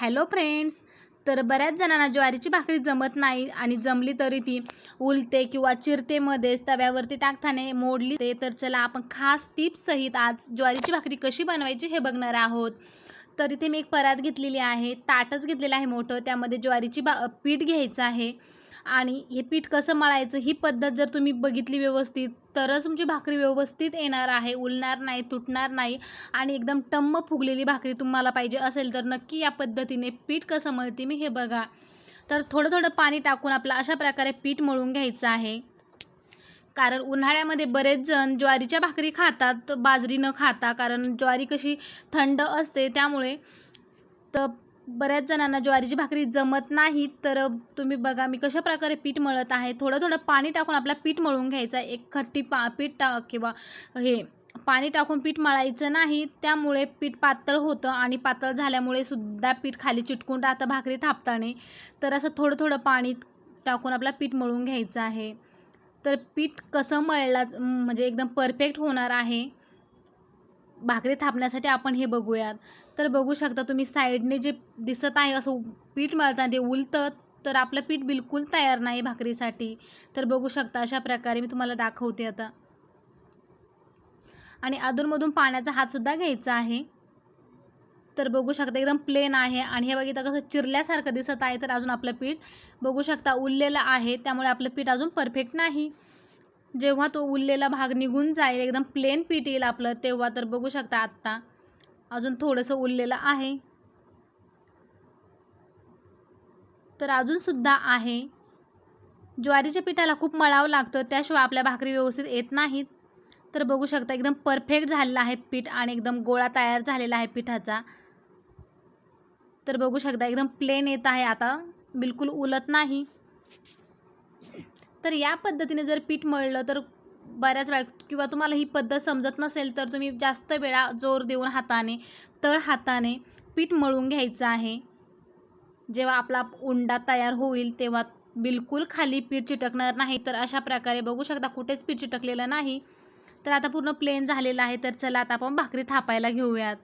Hello friends तर बऱ्याच जणांना ज्वारीची भाकरी जमत नाही आणि जमली तरी ती उलते किंवा चिरतेमध्येच तव्यावरती टाकताने मोडली ते तर चला आपण खास टिप्ससहित आज ज्वारीची भाकरी कशी बनवायची हे बघणार आहोत. तर इथे मी एक परात घेतलेली आहे ताटच घेतलेलं आहे मोठं त्यामध्ये ज्वारीची बा पीठ घ्यायचं आहे. आणि हे पीठ कसं मळायचं ही पद्धत जर तुम्ही बघितली व्यवस्थित तरच तुमची भाकरी व्यवस्थित येणार आहे उलणार नाही तुटणार नाही आणि एकदम टम्म फुगलेली भाकरी तुम्हाला पाहिजे असेल तर नक्की या पद्धतीने पीठ कसं मळते मी हे बघा. तर थोडं थोडं पाणी टाकून आपलं अशा प्रकारे पीठ मळून घ्यायचं आहे. कारण उन्हाळ्यामध्ये बरेच जण ज्वारीच्या भाकरी खातात बाजरी न खाता कारण ज्वारी कशी थंड असते त्यामुळे तर बऱ्याच जणांना ज्वारीची भाकरी जमत नाही तर तुम्ही बघा मी कशा प्रकारे पीठ मळत आहे. थोडं थोडं पाणी टाकून आपला पीठ मळून घ्यायचं. आहे एक खट्टी पा पीठ टा किंवा हे पाणी टाकून पीठ मळायचं नाही. त्यामुळे पीठ पातळ होतं आणि पातळ झाल्यामुळे सुद्धा पीठ खाली चिटकून राहतं भाकरी थापताने. तर असं थोडं थोडं पाणी टाकून आपला पीठ मळून घ्यायचं आहे. तर पीठ कसं मळला म्हणजे एकदम परफेक्ट होणार आहे. भाकरी थापण्यासाठी आपण हे बघूयात. तर बघू शकता तुम्ही साईडने जे दिसत आहे असं पीठ मळताना ते उलतं तर आपलं पीठ बिलकुल तयार नाही भाकरीसाठी. तर बघू शकता अशा प्रकारे मी तुम्हाला दाखवते आता. आणि अधूनमधून पाण्याचा हातसुद्धा घ्यायचा आहे. तर बघू शकता एकदम प्लेन आहे. आणि हे बघितलं कसं चिरल्यासारखं दिसत आहे तर अजून आपलं पीठ बघू शकता उरलेलं आहे. त्यामुळे आपलं पीठ अजून परफेक्ट नाही. जेव्हा तो उरलेला भाग निघून जाईल एकदम प्लेन पीठ येईल आपलं तेव्हा तर बघू शकता आत्ता. अजून थोडंसं उरलेलं आहे. तर अजूनसुद्धा आहे. ज्वारीच्या पिठाला खूप मळावं लागतं त्याशिवाय आपल्या भाकरी व्यवस्थित येत नाहीत. तर बघू शकता एकदम परफेक्ट झालेलं आहे पीठ आणि एकदम गोळा तयार झालेला आहे पिठाचा. तर बघू शकता एकदम प्लेन येत आहे आता. बिलकुल उलत नाही. तर या पद्धतीने जर पीठ मळलं तर बऱ्याच वेळा किंवा तुम्हाला ही पद्धत समजत नसेल तर तुम्ही जास्त वेळा जोर देऊन हाताने तळ हाताने पीठ मळून घ्यायचं आहे. जेव्हा आपला उंडा तयार होईल तेव्हा बिलकुल खाली पीठ चिटकणार नाही. तर अशा प्रकारे बघू शकता कुठेच पीठ चिटकलेलं नाही. तर आता पूर्ण प्लेन झालेलं आहे. तर चला आता आपण भाकरी थापायला घेऊयात.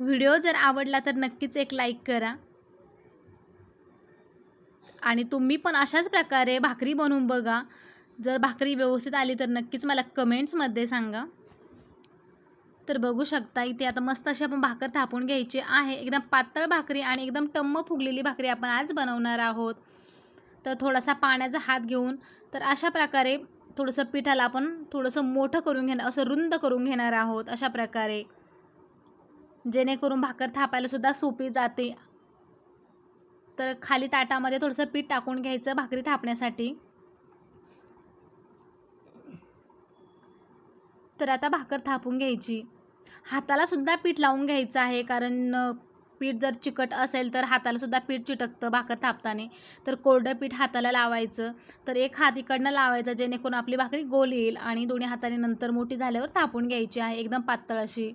व्हिडिओ जर आवडला तर नक्कीच एक लाईक करा. आणि तुम्ही पण अशाच प्रकारे भाकरी बनवून बघा. जर भाकरी व्यवस्थित आली तर नक्कीच मला कमेंट्समध्ये सांगा. तर बघू शकता इथे आता मस्त अशी आपण भाकर थापून घ्यायची आहे. एकदम पातळ भाकरी आणि एकदम टम्म फुगलेली भाकरी आपण आज बनवणार आहोत. तर थोडासा पाण्याचा हात घेऊन तर अशा प्रकारे थोडंसं पिठाला आपण थोडंसं मोठं करून घेणार असं रुंद करून घेणार आहोत अशा प्रकारे. जेणेकरून भाकर थापायला सुद्धा सोपी जाते. तर खाली ताटामध्ये थोडंसं पीठ टाकून घ्यायचं भाकरी थापण्यासाठी. तर आता भाकर थापून घ्यायची. हाताला सुद्धा पीठ लावून घ्यायचं आहे कारण पीठ जर चिकट असेल तर हाताला सुद्धा पीठ चिटकतं भाकर थापताने. तर कोरडं पीठ हाताला लावायचं. तर एक हात इकडनं लावायचं जेणेकरून आपली भाकरी गोल येईल आणि दोन्ही हाताने नंतर मोठी झाल्यावर थापून घ्यायची आहे एकदम पातळ अशी.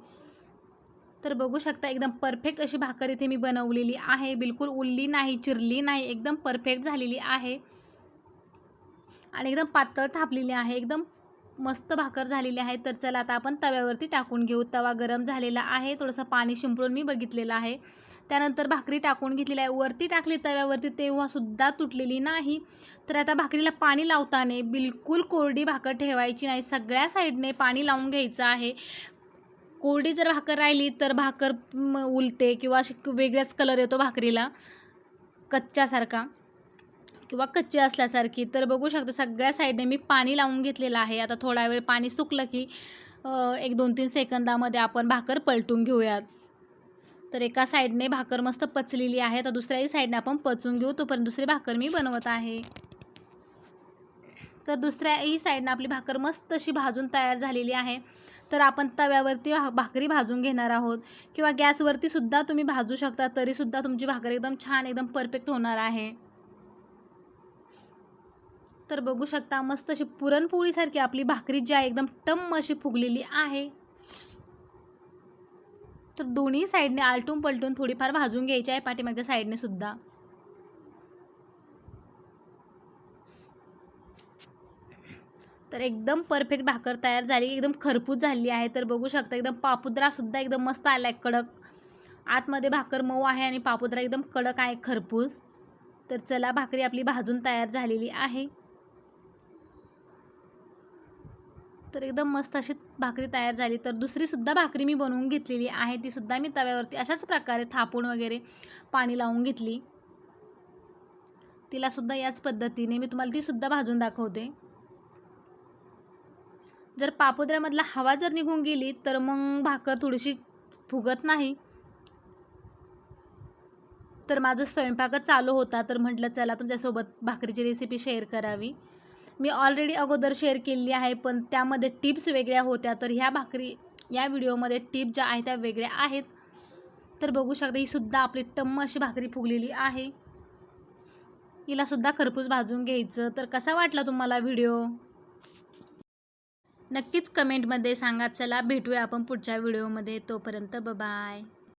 तर बघू शकता एकदम परफेक्ट अशी भाकर इथे मी बनवलेली आहे. बिलकुल उरली नाही चिरली नाही एकदम परफेक्ट झालेली आहे. आणि एकदम पातळ थापलेली आहे. एकदम मस्त भाकर झालेली आहे. तर चला आता आपण तव्यावरती टाकून घेऊ. तवा गरम झालेला आहे. थोडंसं पाणी शिंपडून मी बघितलेलं आहे. त्यानंतर भाकरी टाकून घेतलेली आहे. वरती टाकली तव्यावरती तेव्हासुद्धा तुटलेली नाही. तर आता भाकरीला पाणी लावताना बिलकुल कोरडी भाकर ठेवायची नाही. सगळ्या साईडने पाणी लावून घ्यायचं आहे. कोरडी जर भाकर राहिली तर भाकर उलते किंवा अशी वेगळाच कलर येतो भाकरीला. कच्च्यासारखा किंवा कच्ची असल्यासारखी. तर बघू शकता सगळ्या साईडने मी पाणी लावून घेतलेलं आहे. आता थोडा वेळ पाणी सुकलं की एक दोन तीन सेकंदामध्ये आपण भाकर पलटून घेऊयात. तर एका साईडने भाकर मस्त पचलेली आहे. तर दुसऱ्याही साईडने आपण पचून घेऊ. तोपर्यंत दुसरी भाकर मी बनवत आहे. तर दुसऱ्याही साईडनं आपली भाकर मस्त अशी भाजून तयार झालेली आहे. तर आपण तव्यावरती भाकरी भाजून घेणार आहोत. किंवा गॅसवरती सुद्धा तुम्ही भाजू शकता तरीसुद्धा तुमची भाकरी एकदम छान एकदम परफेक्ट होणार आहे. तर बघू शकता मस्त अशी पुरणपोळीसारखी आपली भाकरी जी आहे एकदम टम्म अशी फुगलेली आहे. तर दोन्ही साईडने आलटून पलटून थोडीफार भाजून घ्यायची आहे पाठीमागच्या साईडने सुद्धा. तर एकदम परफेक्ट भाकर तयार झाली एकदम खरपूस झाली आहे. तर बघू शकता एकदम पापुद्रासुद्धा एकदम मस्त आला आहे कडक. आतमध्ये भाकर मऊ आहे आणि पापुद्रा एकदम कडक आहे खरपूस. तर चला भाकरी आपली भाजून तयार झालेली आहे. तर एकदम मस्त अशी भाकरी तयार झाली. तर दुसरीसुद्धा भाकरी मी बनवून घेतलेली आहे. तीसुद्धा मी तव्यावरती अशाच प्रकारे थापून वगैरे पाणी लावून घेतली. तिलासुद्धा याच पद्धतीने मी तुम्हाला तीसुद्धा भाजून दाखवते. जर पापुद्र्यामधला हवा जर निघून गेली तर मग भाकर थोडीशी फुगत नाही. तर माझं स्वयंपाकच चालू होता तर म्हटलं चला तुमच्यासोबत भाकरीची रेसिपी शेअर करावी. मी ऑलरेडी अगोदर शेअर केलेली आहे पण त्यामध्ये टिप्स वेगळ्या होत्या तर ह्या भाकरी या व्हिडिओमध्ये टिप ज्या आहेत त्या वेगळ्या आहेत. तर बघू शकता ही सुद्धा आपली टम्म अशी भाकरी फुगलेली आहे. हिलासुद्धा खरपूस भाजून घ्यायचं. तर कसा वाटला तुम्हाला व्हिडिओ नक्कीच कमेंटमध्ये सांगा. चला भेटूया आपण पुढच्या व्हिडिओमध्ये. तोपर्यंत बाय